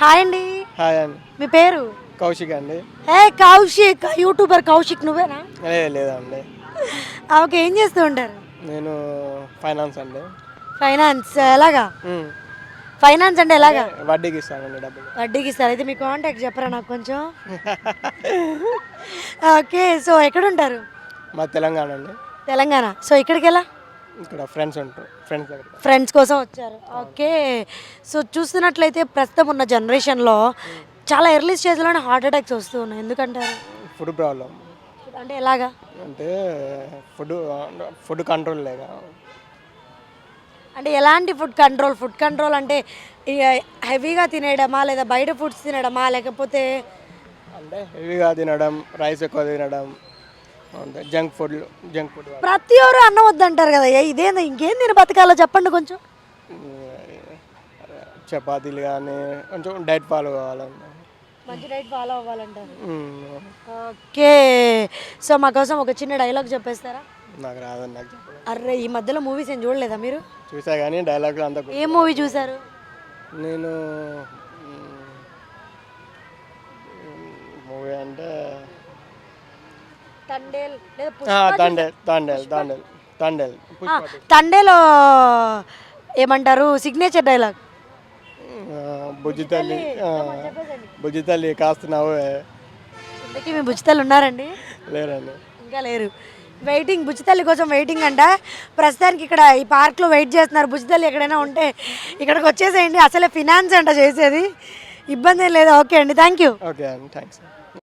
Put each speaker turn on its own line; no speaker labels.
Hi అండి.
Hi అండి.
మీ పేరు?
కౌశిక్ అండి.
ఏ కౌశిక్ యూట్యూబర్ కౌశిక్ నువ్వేనా?
లేదండి.
ఓకే ఏం చేస్తూ ఉంటారు?
నేను ఫైనాన్స్ అండి.
ఫైనాన్స్ ఎలాగా. ఫైనాన్స్ అంటే ఎలాగా?
వడ్డీకి ఇస్తానండి డబ్బులు.
వడ్డీకి ఇస్తారు. అయితే మీ కాంటాక్ట్ చెప్పరా నాకు కొంచెం? ఓకే సో ఎక్కడ ఉంటారు
మా తెలంగాణ అండి.
తెలంగాణ. సో ఇక్కడికి ఎలా?
ఇక్కడ ఫ్రెండ్స్ ఉంటారు ఫ్రెండ్స్ దగ్గర
ఫ్రెండ్స్ కోసం వచ్చారు. ఓకే. సో చూస్తున్నట్లయితే ప్రస్తుతం ఉన్న జనరేషన్లో చాలా ఎర్లీ స్టేజ్లోనే హార్ట్ అటాక్స్ వస్తూ ఉన్నాయి. ఎందుకంటారు?
ఫుడ్ ప్రాబ్లం
అంటే ఎలాగా?
అంటే ఫుడ్ ఫుడ్ కంట్రోల్ లేక.
అంటే ఎలాంటి ఫుడ్ కంట్రోల్ ఫుడ్ కంట్రోల్ అంటే హెవీగా తినేయడమా? లేదా బయట ఫుడ్స్ తినడమా? లేకపోతే
అంటే హెవీగా తినడం రైస్ ఎక్కువ తినడం అంటే జంక్ ఫుడ్ జంక్ ఫుడ్
ప్రతి ఒక్కరు అన్నం వద్దంటారు కదా ఇదేంది ఇంకేం తిని బతకాలో చెప్పండి కొంచెం.
చపాతీలు కానీ కొంచెం డైట్ ఫాలో కావాలండి
మంచి డైట్ ఫాలో అవ్వాలంటారు. ఓకే సో మా కోసం ఒక చిన్న డైలాగ్ చెప్పేస్తారా?
నాకు రాదండి నాకు
అర్రే ఈ మధ్యలో మూవీస్ ఏం చూడలేదా మీరు?
చూసా కానీ డైలాగ్లు అంతా
ఏ మూవీ చూసారు?
నేను మూవీ అంటే
తండేల్ లేదా
ఆ,
పుష్ప
తండేల్ తండేల్ తండేల్ తండేల్.
ఆ, తండేలో ఏమంటారు సిగ్నేచర్ డైలాగ్
ఆ, బుజ్జి తల్లి ఆ, బుజ్జి తల్లి కాస్తున్నావు.
ఇంతకీ మీ బుచ్చితల్లి ఉన్నారండి?
లేరండి.
ఇంకా లేరు. వెయిటింగ్ బుచ్చితల్లి కోసం వెయిటింగ్ అంట. ప్రస్తుతానికి ఇక్కడ ఈ పార్క్లో వెయిట్ చేస్తున్నారు. బుచ్చితల్లి ఎక్కడైనా ఉంటే ఇక్కడికి వచ్చేసేయండి. అసలే ఫినాన్స్ అంట చేసేది. ఇబ్బంది ఏం లేదు. ఓకే అండి. థ్యాంక్ యూ
ఓకే అండి. థ్యాంక్స్